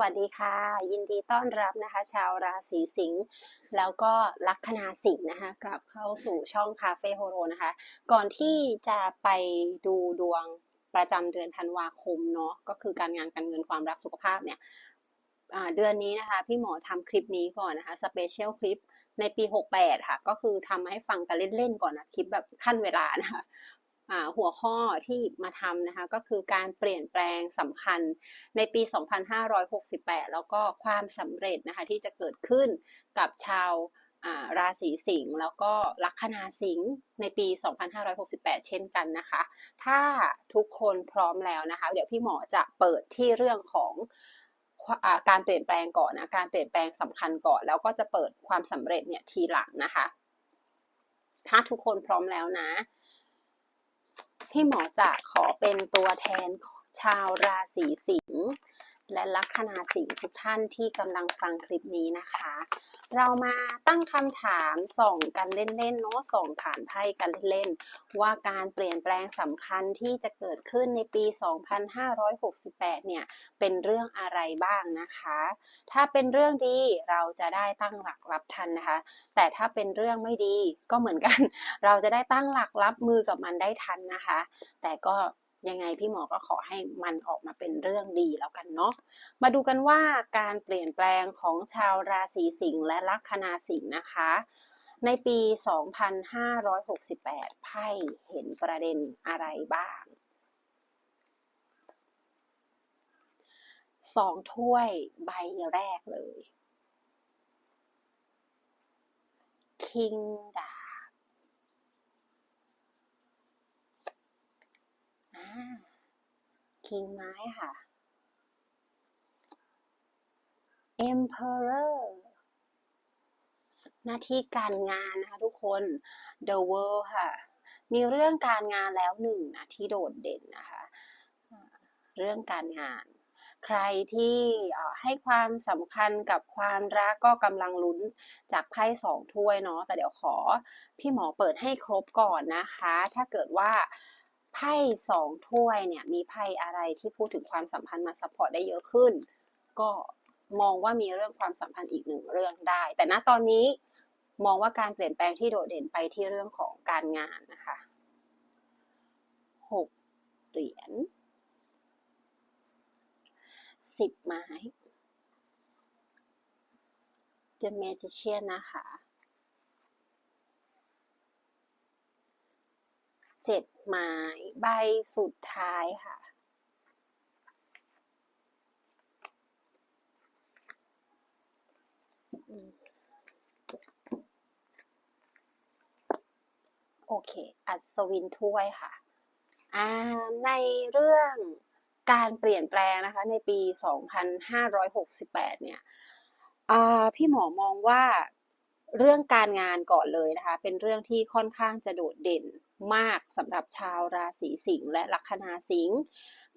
วัสดีค่ะ ยินดีต้อนรับนะคะ ชาวราศีสิงห์แล้วก็ลัคนาสิงห์นะคะ กลับเข้าสู่ช่องคาเฟ่โฮโรนะคะ ก่อนที่จะไปดูดวงประจำเดือนธันวาคมเนาะก็คือการงานการเงินความรักสุขภาพเนี่ยเดือนนี้นะคะ พี่หมอทำคลิปนี้ก่อนนะคะสเปเชียลคลิปในปี 68 ค่ะ ก็คือทำให้ฟังกันเล่นๆก่อนนะ คลิปแบบขั้นเวลานะคะ หัวข้อที่หยิบมาทำนะคะก็คือการเปลี่ยนแปลงสำคัญในปี 2568 แล้วก็ความสำเร็จนะคะที่จะเกิดขึ้นกับชาวราศีสิงห์แล้วก็ลัคนาสิงห์ในปี 2568 เช่นกันนะคะ ถ้าทุกคนพร้อมแล้วนะคะ เดี๋ยวพี่หมอจะเปิดที่เรื่องของอการเปลี่ยนแปลงก่อนนะการเปลี่ยนแปลงสำคัญก่อน แล้วก็จะเปิดความสำเร็จเนี่ยทีหลังนะคะ ถ้าทุกคนพร้อมแล้วนะ ที่หมอจะขอเป็นตัวแทนของชาวราศีสิงห์ และลัคนาสิงห์ทุกท่านที่กำลังฟังคลิปนี้นะคะ เรามาตั้งคำถามส่องกันเล่นๆเนาะส่องผ่านไพ่กันเล่นๆว่าการเปลี่ยนแปลงสำคัญที่จะเกิดขึ้นในปี 2568 เนี่ยเป็นเรื่องอะไรบ้างนะคะ ถ้าเป็นเรื่องดีเราจะได้ตั้งหลักรับทันนะคะ แต่ถ้าเป็นเรื่องไม่ดีก็เหมือนกัน เราจะได้ตั้งหลักรับมือกับมันได้ทันนะคะ แต่ก็ ยังไงพี่หมอก็ขอให้มันออกมาเป็นเรื่องดีแล้วกันเนาะมาดูกันว่าการเปลี่ยนแปลงของชาวราศีสิงห์และลัคนาสิงห์นะคะ ในปี 2568 ไพ่เห็นประเด็นอะไรบ้างสองถ้วยใบแรกเลยคิงดาบ คิงไม้ค่ะ Emperor หน้าที่การงานนะคะทุกคน The World ค่ะ มีเรื่องการงานแล้วหนึ่งนะที่โดดเด่นนะคะ เรื่องการงาน ใครที่ให้ความสำคัญกับความรักก็กำลังลุ้นจากไพ่สองถ้วยเนาะ แต่เดี๋ยวขอพี่หมอเปิดให้ครบก่อนนะคะ ถ้าเกิดว่า ไพ่สองถ้วยเนี่ยมีไพ่อะไรที่พูดถึงความสัมพันธ์มาซัพพอร์ตได้เยอะขึ้น ก็มองว่ามีเรื่องความสัมพันธ์อีกหนึ่งเรื่องได้ แต่ณตอนนี้มองว่าการเปลี่ยนแปลงที่โดดเด่นไปที่เรื่องของการงานนะคะหกเหรียญสิบไม้ The Magician นะคะเจ็ด ไม้ใบสุดท้ายค่ะ โอเค อัศวินถ้วยค่ะอ่าในเรื่องการเปลี่ยนแปลงนะคะ ในปี 2568 เนี่ยอ่าพี่หมอมองว่าเรื่องการงานก่อนเลยนะคะ เป็นเรื่องที่ค่อนข้างจะโดดเด่น มากสำหรับชาวราศีสิงห์และลัคนาสิงห์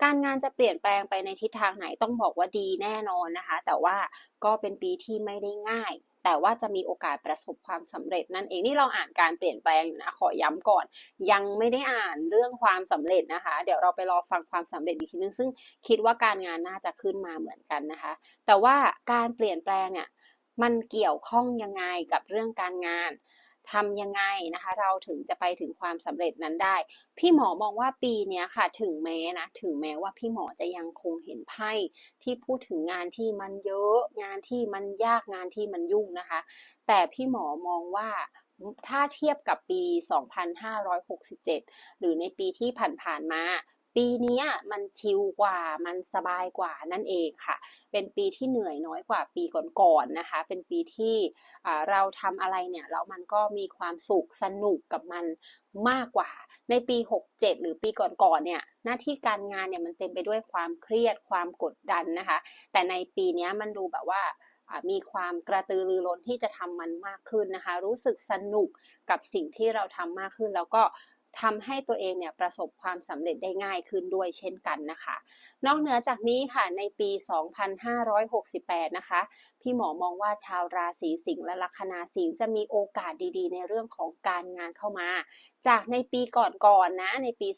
การงานจะเปลี่ยนแปลงไปในทิศทางไหนต้องบอกว่าดีแน่นอนนะคะ แต่ว่าก็เป็นปีที่ไม่ได้ง่าย แต่ว่าจะมีโอกาสประสบความสำเร็จนั่นเองนี่เราอ่านการเปลี่ยนแปลงอยู่นะขอย้ำก่อน ยังไม่ได้อ่านเรื่องความสำเร็จนะคะ เดี๋ยวเราไปรอฟังความสำเร็จอีกทีนึงซึ่งคิดว่าการงานน่าจะขึ้นมาเหมือนกันนะคะ แต่ว่าการเปลี่ยนแปลงเนี่ยมันเกี่ยวข้องยังไงกับเรื่องการงาน ทำยังไงนะคะ เราถึงจะไปถึงความสำเร็จนั้นได้ พี่หมอมองว่าปีนี้ค่ะ ถึงแม้นะ ถึงแม้ว่าพี่หมอจะยังคงเห็นไพ่ที่พูดถึงงานที่มันเยอะ งานที่มันยากงานที่มันยุ่งนะคะ แต่พี่หมอมองว่าถ้าเทียบกับปี 2567 หรือในปีที่ผ่านๆมา ปีนี้มันชิลกว่ามันสบายกว่านั่นเองค่ะ เป็นปีที่เหนื่อยน้อยกว่าปีก่อนๆนะคะ เป็นปีที่เราทำอะไรเนี่ยแล้วมันก็มีความสุขสนุกกับมันมากกว่า ในปี 67 หรือปีก่อนๆเนี่ยหน้าที่การงานเนี่ยมันเต็มไปด้วยความเครียดความกดดันนะคะ แต่ในปีนี้มันดูแบบว่าอ่ามีความกระตือรือร้นที่จะทำมันมากขึ้นนะคะ รู้สึกสนุกกับสิ่งที่เราทำมากขึ้น แล้วก็ ทำให้ตัวเองเนี่ยประสบความสำเร็จได้ง่ายขึ้นด้วยเช่นกันนะคะ นอกเหนือจากนี้ค่ะในปี 2568 นะคะพี่หมอมองว่าชาวราศีสิงห์และลัคนาสิงห์จะมีโอกาสดีๆ ในเรื่องของการงานเข้ามา จากในปีก่อนๆนะในปี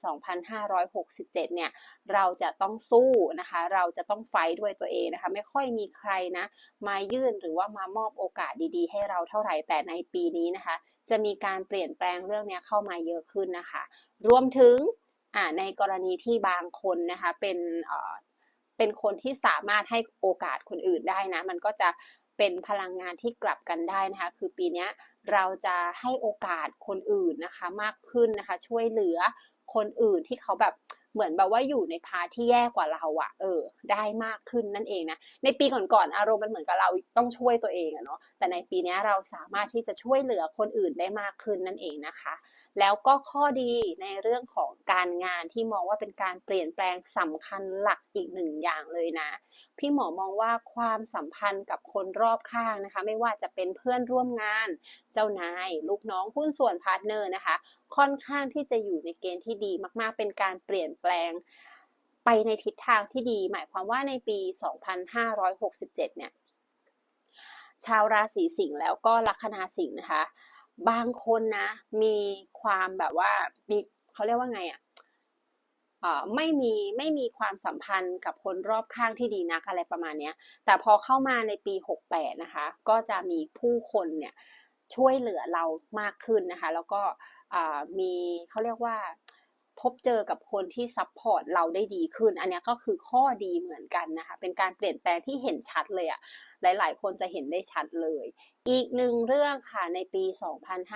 2567 เนี่ยเราจะต้องสู้นะคะ เราจะต้องไฟด้วยตัวเองนะคะ ไม่ค่อยมีใครนะมายื่นหรือว่ามามอบโอกาสดีๆ ให้เราเท่าไหร่แต่ในปีนี้นะคะ จะมีการเปลี่ยนแปลงเรื่องนี้เข้ามาเยอะขึ้นนะคะ รวมถึงอ่าในกรณีที่บางคนนะคะเป็น เป็นคนที่สามารถให้โอกาสคนอื่นได้นะ มันก็จะเป็นพลังงานที่กลับกันได้นะคะ คือปีนี้เราจะให้โอกาสคนอื่นนะคะ มากขึ้นนะคะ ช่วยเหลือคนอื่นที่เขาแบบเหมือนแบบว่าอยู่ในพาทที่แย่กว่าเราอะเออ ได้มากขึ้นนั่นเองนะ ในปีก่อนๆอารมณ์มันเหมือนกับเราต้องช่วยตัวเองอะเนาะ แต่ในปีนี้เราสามารถที่จะช่วยเหลือคนอื่นได้มากขึ้นนั่นเองนะคะ แล้วก็ข้อดีในเรื่องของการงานที่มองว่าเป็นการเปลี่ยนแปลงสำคัญหลักอีกหนึ่งอย่างเลยนะ พี่หมอมองว่าความสัมพันธ์กับคนรอบข้างนะคะ ไม่ว่าจะเป็นเพื่อนร่วมงาน เจ้านาย ลูกน้องหุ้นส่วนพาร์ทเนอร์นะคะ ค่อนข้างที่จะอยู่ในเกณฑ์ที่ดีมากๆ เป็นการเปลี่ยนแปลงไปในทิศทางที่ดี หมายความว่าในปี 2567 เนี่ย ชาวราศีสิงห์แล้วก็ลัคนาสิงห์นะคะ บางคนนะ มีความแบบว่ามีเขาเรียกว่าไงอะ่ะไม่มีไม่มีความสัมพันธ์กับคนรอบข้างที่ดีนักอะไรประมาณนี้แต่พอเข้ามาในปี 68 นะคะ ก็จะมีผู้คนเนี่ยช่วยเหลือเรามากขึ้นนะคะ แล้วก็มีเขาเรียกว่าพบเจอกับคนที่ซัพพอร์ตเราได้ดีขึ้น อันนี้ก็คือข้อดีเหมือนกันนะคะ เป็นการเปลี่ยนแปลงที่เห็นชัดเลยอะ หลายๆ คนจะเห็นได้ชัดเลย อีกหนึ่งเรื่องค่ะในปี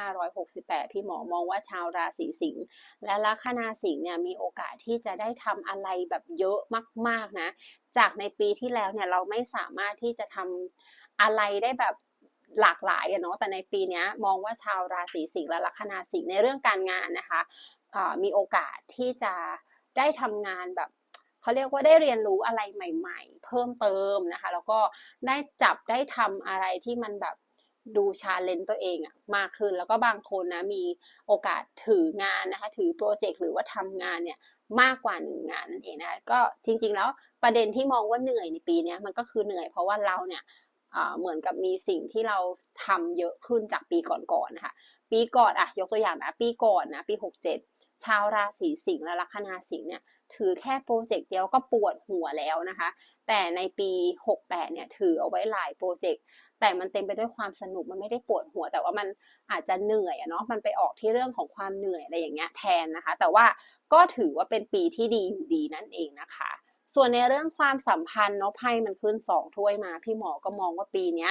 2568 พี่หมอมองว่าชาวราศีสิงห์และลัคนาสิงห์เนี่ยมีโอกาสที่จะได้ทำอะไรแบบเยอะมากๆนะ จากในปีที่แล้วเนี่ยเราไม่สามารถที่จะทำอะไรได้แบบหลากหลายอะเนาะแต่ในปีนี้มองว่าชาวราศีสิงห์และลัคนาสิงห์ในเรื่องการงานนะคะมีโอกาสที่จะได้ทำงานแบบ เขาเรียกว่าได้เรียนรู้อะไรใหม่ ๆ เพิ่มเติมนะคะ แล้วก็ได้จับได้ทำอะไรที่มันแบบดูชาเลนตัวเองอะมากขึ้นแล้วก็บางคนนะมีโอกาสถืองานนะคะ ถือโปรเจกต์หรือว่าทำงานเนี่ยมากกว่าหนึ่งงานนั่นเองนะก็จริง ๆ แล้วประเด็นที่มองว่าเหนื่อยในปีนี้มันก็คือเหนื่อยเพราะว่าเราเนี่ยเหมือนกับมีสิ่งที่เราทำเยอะขึ้นจากปีก่อนๆนะคะปีก่อนอะยกตัวอย่างนะปีก่อนนะปี 67 ชาวราศีสิงห์และลัคนาสิงห์เนี่ย ถือแค่โปรเจกต์เดียวก็ปวดหัวแล้วนะคะ แต่ในปี 68 เนี่ยถือเอาไว้หลายโปรเจกต์แต่มันเต็มไปด้วยความสนุกมันไม่ได้ปวดหัว แต่ว่ามันอาจจะเหนื่อยเนาะมันไปออกที่เรื่องของความเหนื่อยอะไรอย่างเงี้ยแทนนะคะ แต่ว่าก็ถือว่าเป็นปีที่ดีอยู่ดีนั่นเองนะคะ ส่วนในเรื่องความสัมพันธ์เนาะไพ่มันขึ้นสองถ้วยมา พี่หมอก็มองว่าปีนี้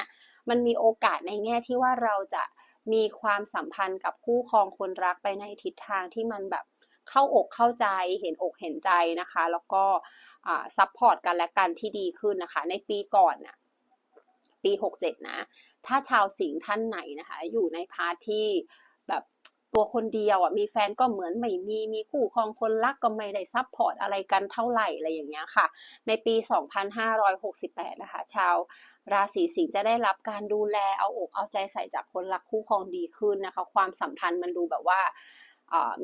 มันมีโอกาสในแง่ที่ว่าเราจะมีความสัมพันธ์กับคู่ครองคนรักไปในทิศทางที่มันแบบ เข้าอกเข้าใจเห็นอกเห็นใจนะคะ แล้วก็ซัพพอร์ตกันและกันที่ดีขึ้นนะคะ ในปีก่อนน่ะปี 67 นะ ถ้าชาวสิงห์ท่านไหนนะคะ อยู่ในพาร์ทที่แบบตัวคนเดียวอะมีแฟนก็เหมือนไม่มีมีคู่ครองคนรักก็ไม่ได้ซับพอร์ตอะไรกันเท่าไหร่อะไรอย่างเงี้ยค่ะ ในปี 2568 นะคะ ชาวราศีสิงห์จะได้รับการดูแลเอาอกเอาใจใส่จากคนรักคู่ครองดีขึ้นนะคะ ความสัมพันธ์มันดูแบบว่า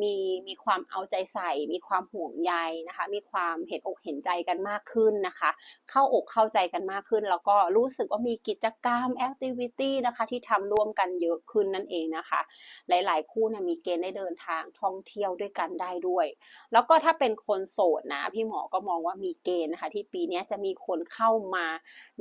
มีมีความเอาใจใส่ มีความห่วงใยนะคะ มีความเห็นอกเห็นใจกันมากขึ้นนะคะ เข้าอกเข้าใจกันมากขึ้น แล้วก็รู้สึกว่ามีกิจกรรมแอคทิวิตี้นะคะที่ทำร่วมกันเยอะขึ้นนั่นเองนะคะ หลายๆ คู่นะมีเกณฑ์ได้เดินทางท่องเที่ยวด้วยกันได้ด้วย แล้วก็ถ้าเป็นคนโสดนะพี่หมอก็มองว่ามีเกณฑ์นะคะ ที่ปีนี้จะมีคนเข้ามา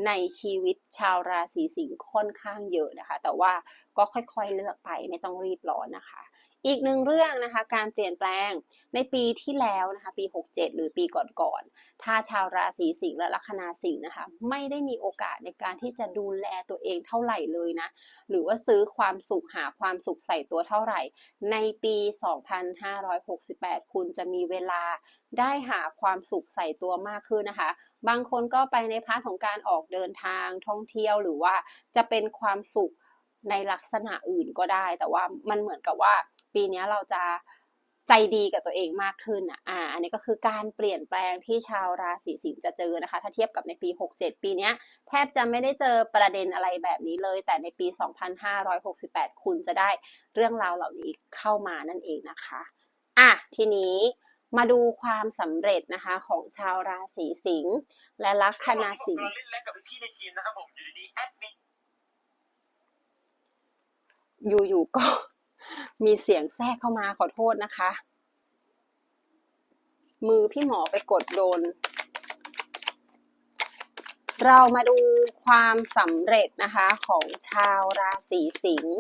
ในชีวิตชาวราศีสิงห์ค่อนข้างเยอะนะคะ แต่ว่าก็ค่อยๆเลือกไปไม่ต้องรีบร้อนนะคะ อีกหนึ่งเรื่องนะคะการเปลี่ยนแปลงในปีที่แล้วนะคะปี 67 หรือปีก่อนๆถ้าชาวราศีสิงห์และลัคนาสิงห์นะคะไม่ได้มีโอกาสในการที่จะดูแลตัวเองเท่าไหร่เลยนะหรือว่าซื้อความสุขหาความสุขใส่ตัวเท่าไหร่ ในปี 2568 คุณจะมีเวลาได้หาความสุขใส่ตัวมากขึ้นนะคะ บางคนก็ไปในพาร์ทของการออกเดินทางท่องเที่ยวหรือว่าจะเป็นความสุขในลักษณะอื่นก็ได้ แต่ว่ามันเหมือนกับว่า ปีนี้เราจะใจดีกับตัวเองมากขึ้นอะอ่าอันนี้ก็คือการเปลี่ยนแปลงที่ชาวราศีสิงห์จะเจอนะคะ ถ้าเทียบกับในปี 67 ปีนี้แทบจะไม่ได้เจอประเด็นอะไรแบบนี้เลย แต่ในปี 2568 คุณจะได้เรื่องราวเหล่านี้เข้ามานั่นเองนะคะ อะทีนี้มาดูความสำเร็จนะคะของชาวราศีสิงห์และลัคนาสิงห์เราเล่นแรงกับพี่ในทีมนะครับผมอยู่ดีๆแอดมินอยู่ๆก็ มีเสียงแทรกเข้ามาขอโทษนะคะ มือพี่หมอไปกดโดน เรามาดูความสำเร็จนะคะของชาวราศีสิงห์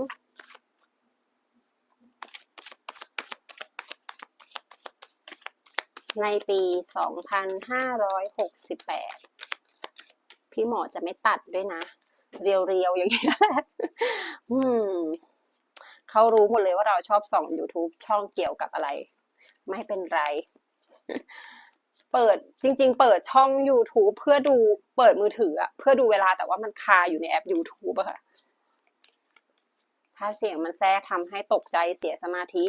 ในปี 2568 พี่หมอจะไม่ตัดด้วยนะ เรียวๆ อย่างนี้ยแหละอืม เขารู้หมดเลยว่าเราชอบส่อง YouTube ช่องเกี่ยวกับอะไร ไม่เป็นไร เปิดจริง ๆ เปิดช่อง YouTube เพื่อดูเปิดมือถืออะเพื่อดูเวลาแต่ว่ามันคาอยู่ในแอป YouTube อะค่ะ ถ้าเสียงมันแทรกทำให้ตกใจเสียสมาธิ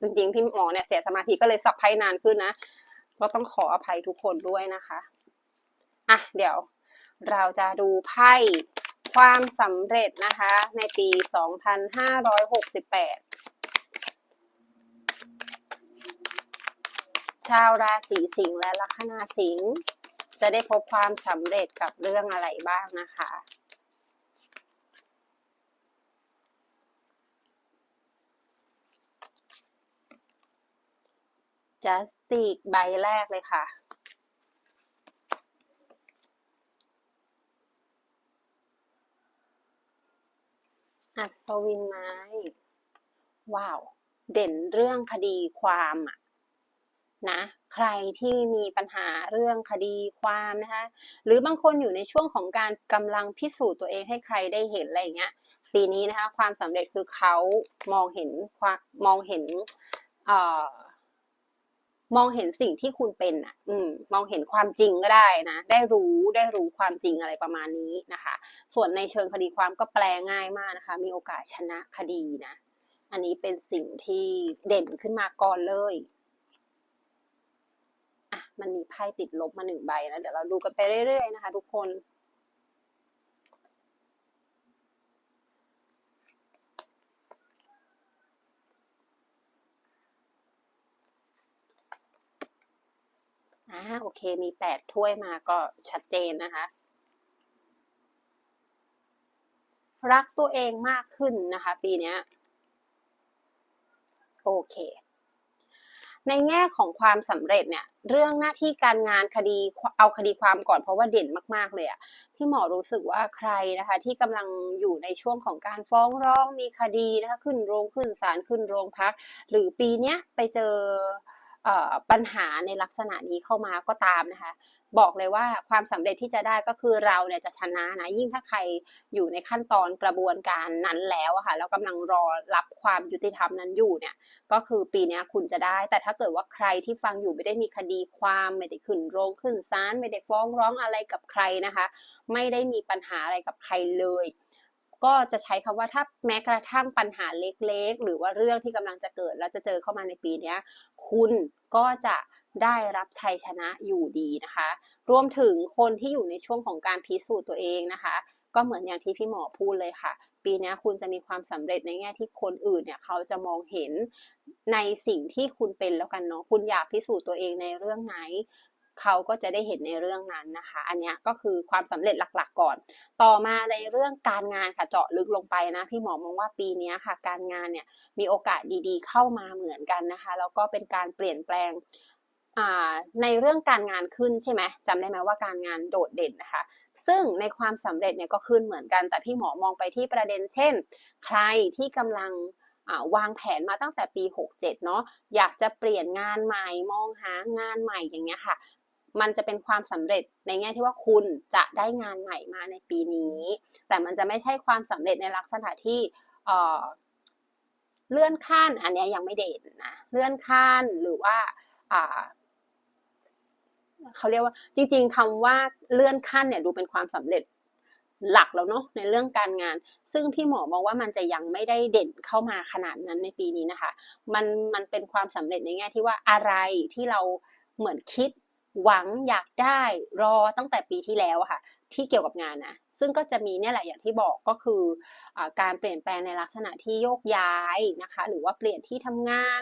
จริงๆ พี่หมอเนี่ยเสียสมาธิก็เลยสับไพ่นานขึ้นนะก็ต้องขออภัยทุกคนด้วยนะคะ อะ เดี๋ยวเราจะดูไพ่ ความสำเร็จนะคะ ในปี 2568 ชาวราศีสิงห์และลัคนาสิงห์จะได้พบความสำเร็จกับเรื่องอะไรบ้างนะคะจัสติกใบแรกเลยค่ะ อัศวินไม้ ว้าว เด่นเรื่องคดีความอะนะ ใครที่มีปัญหาเรื่องคดีความนะคะ หรือบางคนอยู่ในช่วงของการกำลังพิสูจน์ตัวเองให้ใครได้เห็นอะไรอย่างเงี้ย ปีนี้นะคะ ความสำเร็จคือเขามองเห็นความมองเห็นเอ่อ มองเห็นสิ่งที่คุณเป็นอะ อืม มองเห็นความจริงก็ได้นะ ได้รู้ได้รู้ความจริงอะไรประมาณนี้นะคะ ส่วนในเชิงคดีความก็แปลง่ายมากนะคะ มีโอกาสชนะคดีนะ อันนี้เป็นสิ่งที่เด่นขึ้นมาก่อนเลยอะมันมีไพ่ติดลบมาหนึ่งใบแล้วเดี๋ยวเราดูกันไปเรื่อยๆนะคะ ทุกคน อ่าโอเค มีแปดถ้วยมาก็ชัดเจนนะคะ รักตัวเองมากขึ้นนะคะ ปีนี้โอเค ในแง่ของความสำเร็จเนี่ย เรื่องหน้าที่การงานคดีเอาคดีความก่อนเพราะว่าเด่นมาก ๆ เลยอะพี่หมอรู้สึกว่าใครนะคะ ที่กำลังอยู่ในช่วงของการฟ้องร้องมีคดีนะคะ ขึ้นโรงขึ้นศาลขึ้นโรงพัก หรือปีเนี้ยไปเจอ ปัญหาในลักษณะนี้เข้ามาก็ตามนะคะ บอกเลยว่าความสำเร็จที่จะได้ก็คือเราเนี่ยจะชนะนะยิ่งถ้าใครอยู่ในขั้นตอนกระบวนการนั้นแล้วอะค่ะแล้วกำลังรอรับความยุติธรรมนั้นอยู่เนี่ยก็คือปีนี้คุณจะได้ แต่ถ้าเกิดว่าใครที่ฟังอยู่ไม่ได้มีคดีความไม่ได้ขึ้นโรงขึ้นศาลไม่ได้ฟ้องร้องอะไรกับใครนะคะ ไม่ได้มีปัญหาอะไรกับใครเลย ก็จะใช้คำว่าถ้าแม้กระทั่งปัญหาเล็กๆ หรือว่าเรื่องที่กำลังจะเกิดแล้วจะเจอเข้ามาในปีนี้คุณก็จะได้รับชัยชนะอยู่ดีนะคะ รวมถึงคนที่อยู่ในช่วงของการพิสูจน์ตัวเองนะคะ ก็เหมือนอย่างที่พี่หมอพูดเลยค่ะ ปีนี้คุณจะมีความสำเร็จในแง่ที่คนอื่นเนี่ยเขาจะมองเห็นในสิ่งที่คุณเป็นแล้วกันเนาะคุณอยากพิสูจน์ตัวเองในเรื่องไหน เขาก็จะได้เห็นในเรื่องนั้นนะคะ อันนี้ก็คือความสำเร็จหลักๆก่อน ต่อมาในเรื่องการงานค่ะเจาะลึกลงไปนะพี่หมอมองว่าปีนี้ค่ะ การงานเนี่ยมีโอกาสดีๆ เข้ามาเหมือนกันนะคะ แล้วก็เป็นการเปลี่ยนแปลงในเรื่องการงานขึ้นใช่ไหมจำได้ไหมว่าการงานโดดเด่นนะคะ ซึ่งในความสำเร็จเนี่ยก็ขึ้นเหมือนกัน แต่พี่หมอมองไปที่ประเด็นเช่น ใครที่กำลังวางแผนมาตั้งแต่ปี 67 เนาะอยากจะเปลี่ยนงานใหม่มองหางานใหม่อย่างเงี้ยค่ะ มันจะเป็นความสำเร็จในแง่ที่ว่าคุณจะได้งานใหม่มาในปีนี้ แต่มันจะไม่ใช่ความสำเร็จในลักษณะที่เลื่อนขั้นอันนี้ยังไม่เด่นนะเลื่อนขั้นหรือว่าเขาเรียกว่าจริง ๆคำว่าเลื่อนขั้นเนี่ยดูเป็นความสำเร็จหลักแล้วเนาะในเรื่องการงาน ซึ่งพี่หมอมองว่ามันจะยังไม่ได้เด่นเข้ามาขนาดนั้นในปีนี้นะคะ มันมันเป็นความสำเร็จในแง่ที่ว่าอะไรที่เราเหมือนคิด หวังอยากได้รอตั้งแต่ปีที่แล้วค่ะ ที่เกี่ยวกับงานนะซึ่งก็จะมีเนี่ยแหละอย่างที่บอกก็คืออการเปลี่ยนแปลงในลักษณะที่โยกย้ายนะคะ หรือว่าเปลี่ยนที่ทำงาน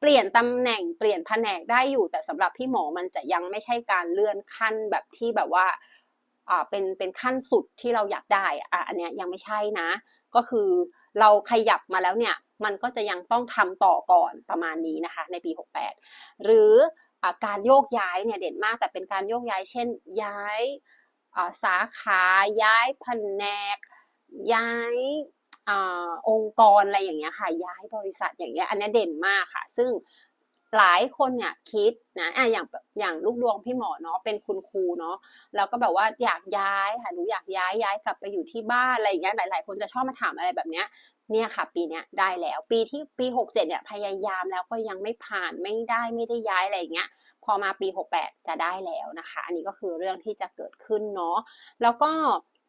เปลี่ยนตำแหน่งเปลี่ยนแผนกได้อยู่ แต่สำหรับพี่หมอมันจะยังไม่ใช่การเลื่อนขั้นแบบที่แบบว่าเป็นเป็นขั้นสุดที่เราอยากได้อะอะอันเนี้ยยังไม่ใช่นะ ก็คือเราขยับมาแล้วเนี่ยมันก็จะยังต้องทำต่อก่อนประมาณนี้นะคะ ในปี 68 หรือ การโยกย้ายเนี่ยเด่นมากแต่เป็นการโยกย้ายเช่น ย้ายสาขาย้ายแผนก ย้ายอองค์กรอะไรอย่างเงี้ยค่ะย้ายบริษัทอย่างเงี้ยอันนี้เด่นมากค่ะ ซึ่ง หลายคนเนี่ยคิดนะอะอย่างอย่างลูกดวงพี่หมอเนาะเป็นคุณครูเนาะแล้วก็แบบว่าอยากย้ายค่ะหนูอยากย้ายย้ายกลับไปอยู่ที่บ้านอะไรอย่างเงี้ยหลาย ๆ คนจะชอบมาถามอะไรแบบเนี้ยเนี่ยค่ะ ปีเนี้ยได้แล้ว ปีที่ปีหกเจ็ดเนี่ยพยายามแล้วก็ยังไม่ผ่านไม่ได้ไม่ได้ย้ายอะไรอย่างเงี้ยพอมาปี 68 จะได้แล้วนะคะ อันนี้ก็คือเรื่องที่จะเกิดขึ้นเนาะ แล้วก็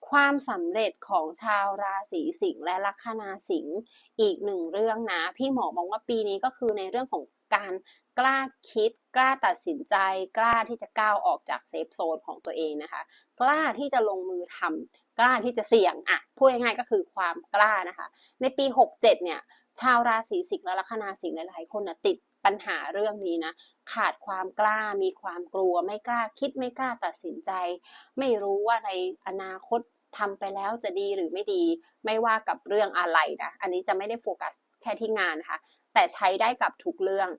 ความสำเร็จของชาวราศีสิงห์และลัคนาสิงห์อีกหนึ่งเรื่องนะ พี่หมอมองว่าปีนี้ก็คือในเรื่องของ การกล้าคิด กล้าตัดสินใจ กล้าที่จะก้าวออกจากเซฟโซนของตัวเองนะคะ กล้าที่จะลงมือทำกล้าที่จะเสี่ยงอะพูดง่ายๆก็คือความกล้านะคะ ในปี 67 เนี่ย ชาวราศีสิงห์และลัคนาสิงห์หลายๆคนนะติดปัญหาเรื่องนี้นะ ขาดความกล้ามีความกลัว ไม่กล้าคิดไม่กล้าตัดสินใจ ไม่รู้ว่าในอนาคตทำไปแล้วจะดีหรือไม่ดี ไม่ว่ากับเรื่องอะไรนะ อันนี้จะไม่ได้โฟกัสแค่ที่งานนะคะ แต่ใช้ได้กับทุกเรื่อง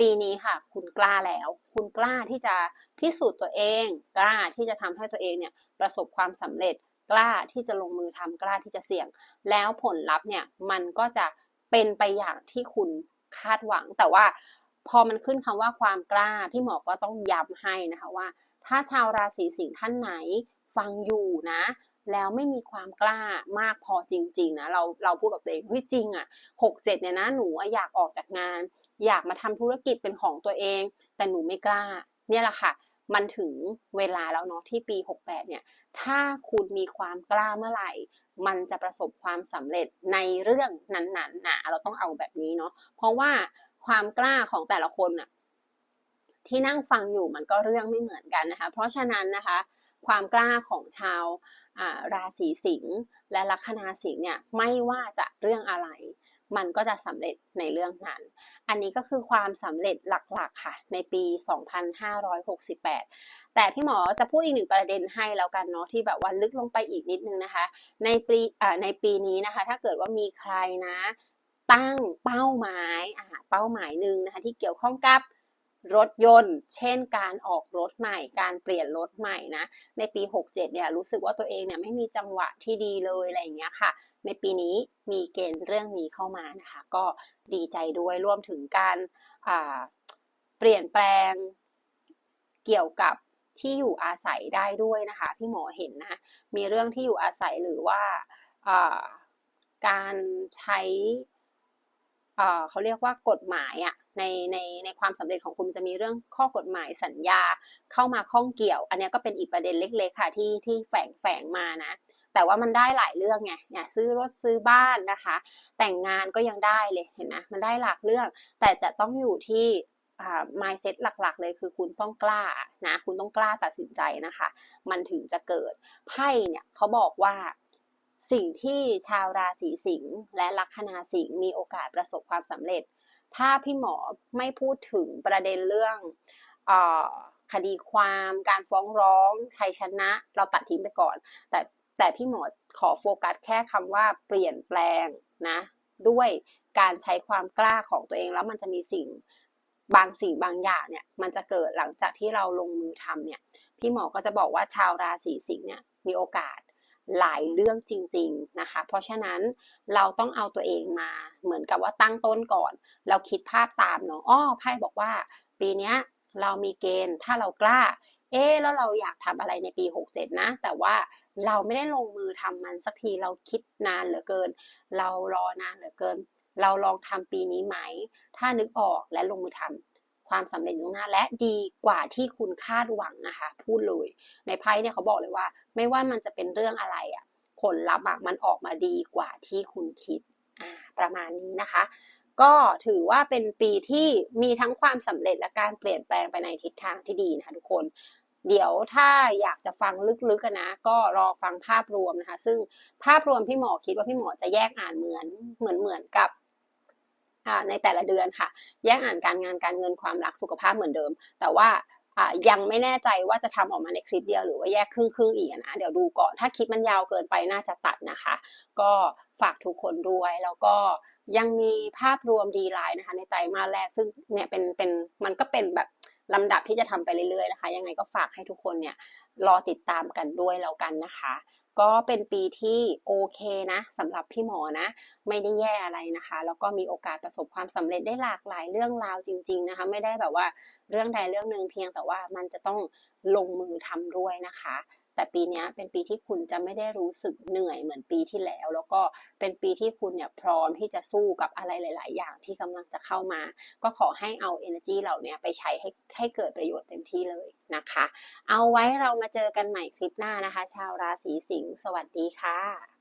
ปีนี้ค่ะ คุณกล้าแล้ว คุณกล้าที่จะพิสูจน์ตัวเอง กล้าที่จะทำให้ตัวเองเนี่ยประสบความสำเร็จ กล้าที่จะลงมือทำกล้าที่จะเสี่ยง แล้วผลลัพธ์เนี่ยมันก็จะเป็นไปอย่างที่คุณคาดหวัง แต่ว่าพอมันขึ้นคำว่าความกล้าพี่หมอก็ต้องย้ำให้นะคะว่า ถ้าชาวราศีสิงห์ท่านไหนฟังอยู่นะ แล้วไม่มีความกล้ามากพอจริงๆนะเราเราพูดกับตัวเองเฮ้ยจริงอะหกเจ็ดเนี่ยนะหนูอยากออกจากงาน อยากมาทำธุรกิจเป็นของตัวเอง แต่หนูไม่กล้า เนี่ยแหละค่ะ มันถึงเวลาแล้วเนาะที่ปี 68 เนี่ย ถ้าคุณมีความกล้าเมื่อไหร่ มันจะประสบความสำเร็จในเรื่องนั้นๆนะเราต้องเอาแบบนี้เนาะเพราะว่าความกล้าของแต่ละคนน่ะที่นั่งฟังอยู่มันก็เรื่องไม่เหมือนกันนะคะ เพราะฉะนั้นนะคะ ความกล้าของชาว ราศีสิงห์และลัคนาสิงห์เนี่ยไม่ว่าจะเรื่องอะไร มันก็จะสำเร็จในเรื่องนั้น อันนี้ก็คือความสำเร็จหลักๆค่ะ ในปี 2568 แต่พี่หมอจะพูดอีกหนึ่งประเด็นให้แล้วกันเนาะที่แบบว่าลึกลงไปอีกนิดนึงนะคะ ในปีในปีนี้นะคะ ถ้าเกิดว่ามีใครนะตั้งเป้าหมายเป้าหมายหนึ่งนะคะที่เกี่ยวข้องกับ รถยนต์ เช่นการออกรถใหม่ การเปลี่ยนรถใหม่นะ ในปี 67 เนี่ยรู้สึกว่าตัวเองเนี่ยไม่มีจังหวะที่ดีเลยอะไรอย่างเงี้ยค่ะ ในปีนี้มีเกณฑ์เรื่องนี้เข้ามานะคะ ก็ดีใจด้วยรวมถึงการเปลี่ยนแปลงเกี่ยวกับที่อยู่อาศัยได้ด้วยนะคะพี่หมอเห็นนะ มีเรื่องที่อยู่อาศัยหรือว่าการใช้เขาเรียกว่ากฎหมายอะ ในในในความสำเร็จของคุณจะมีเรื่องข้อกฎหมายสัญญาเข้ามาข้องเกี่ยว อันนี้ก็เป็นอีกประเด็นเล็ก ๆ ค่ะที่ที่แฝงแฝงมานะแต่ว่ามันได้หลายเรื่องไงเนี่ยซื้อรถซื้อบ้านนะคะ แต่งงานก็ยังได้เลยเห็นนะมันได้หลากเรื่อง แต่จะต้องอยู่ที่อ่า mindset หลักๆ เลยคือคุณต้องกล้านะคุณต้องกล้าตัดสินใจนะคะ มันถึงจะเกิดไพ่เนี่ยเขาบอกว่าสิ่งที่ชาวราศีสิงห์และลัคนาสิงห์มีโอกาสประสบความสำเร็จ ถ้าพี่หมอไม่พูดถึงประเด็นเรื่องอคดีความการฟ้องร้องชัยชนะ เราตัดทิ้งไปก่อน แต่แต่พี่หมอขอโฟกัสแค่คำว่าเปลี่ยนแปลงนะด้วยการใช้ความกล้าของตัวเองแล้วมันจะมีสิ่งบางสิ่งบางอย่างเนี่ยมันจะเกิดหลังจากที่เราลงมือทำเนี่ยพี่หมอก็จะบอกว่าชาวราศีสิงห์เนี่ยมีโอกาส หลายเรื่องจริงๆนะคะ เพราะฉะนั้นเราต้องเอาตัวเองมาเหมือนกับว่าตั้งต้นก่อน เราคิดภาพตามเนาะอ้อไพ่บอกว่า ปีนี้เรามีเกณฑ์ถ้าเรากล้า เอ๊แล้วเราอยากทำอะไรในปี 67 นะ แต่ว่าเราไม่ได้ลงมือทำมันสักทีเราคิดนานเหลือเกิน เรารอนานเหลือเกิน เราลองทำปีนี้ไหม ถ้านึกออกและลงมือทำ ความสำเร็จอยู่หน้าและดีกว่าที่คุณคาดหวังนะคะ พูดเลย ในไพ่เนี่ยเขาบอกเลยว่า ไม่ว่ามันจะเป็นเรื่องอะไรอะ่ะผลลัพธ์มันออกมาดีกว่าที่คุณคิดประมาณนี้นะคะ ก็ถือว่าเป็นปีที่มีทั้งความสำเร็จและการเปลี่ยนแปลงไปในทิศทางที่ดีนะคะทุกคน เดี๋ยวถ้าอยากจะฟังลึกๆกันนะก็รอฟังภาพรวมนะคะ ซึ่งภาพรวมพี่หมอคิดว่าพี่หมอจะแยกอ่านเหมือนเหมือนเหมือนกับ ในแต่ละเดือนค่ะ แยกอ่านการงานการเงินความรักสุขภาพเหมือนเดิม แต่ว่ายังไม่แน่ใจว่าจะทำออกมาในคลิปเดียวหรือว่าแยกครึ่งครึ่งอีกนะเดี๋ยวดูก่อนถ้าคลิปมันยาวเกินไปน่าจะตัดนะคะ ก็ฝากทุกคนด้วยแล้วก็ยังมีภาพรวมดีไลน์นะคะในไตรมาสแรกซึ่งเนี่ยเป็นเป็นมันก็เป็นแบบ ลำดับที่จะทำไปเรื่อยๆนะคะ ยังไงก็ฝากให้ทุกคนเนี่ยรอติดตามกันด้วยแล้วกันนะคะ ก็เป็นปีที่โอเคนะสำหรับพี่หมอนะ ไม่ได้แย่อะไรนะคะ แล้วก็มีโอกาสประสบความสำเร็จได้หลากหลายเรื่องราวจริง ๆนะคะ ไม่ได้แบบว่าเรื่องใดเรื่องหนึ่งเพียงแต่ว่ามันจะต้องลงมือทำด้วยนะคะ แต่ปีนี้เป็นปีที่คุณจะไม่ได้รู้สึกเหนื่อยเหมือนปีที่แล้ว แล้วก็เป็นปีที่คุณเนี่ยพร้อมที่จะสู้กับอะไรหลาย ๆ อย่างที่กำลังจะเข้ามา ก็ขอให้เอา energy เหล่านี้ไปใช้ให้ให้เกิดประโยชน์เต็มที่เลยนะคะ เอาไว้เรามาเจอกันใหม่คลิปหน้านะคะ ชาวราศีสิงห์สวัสดีค่ะ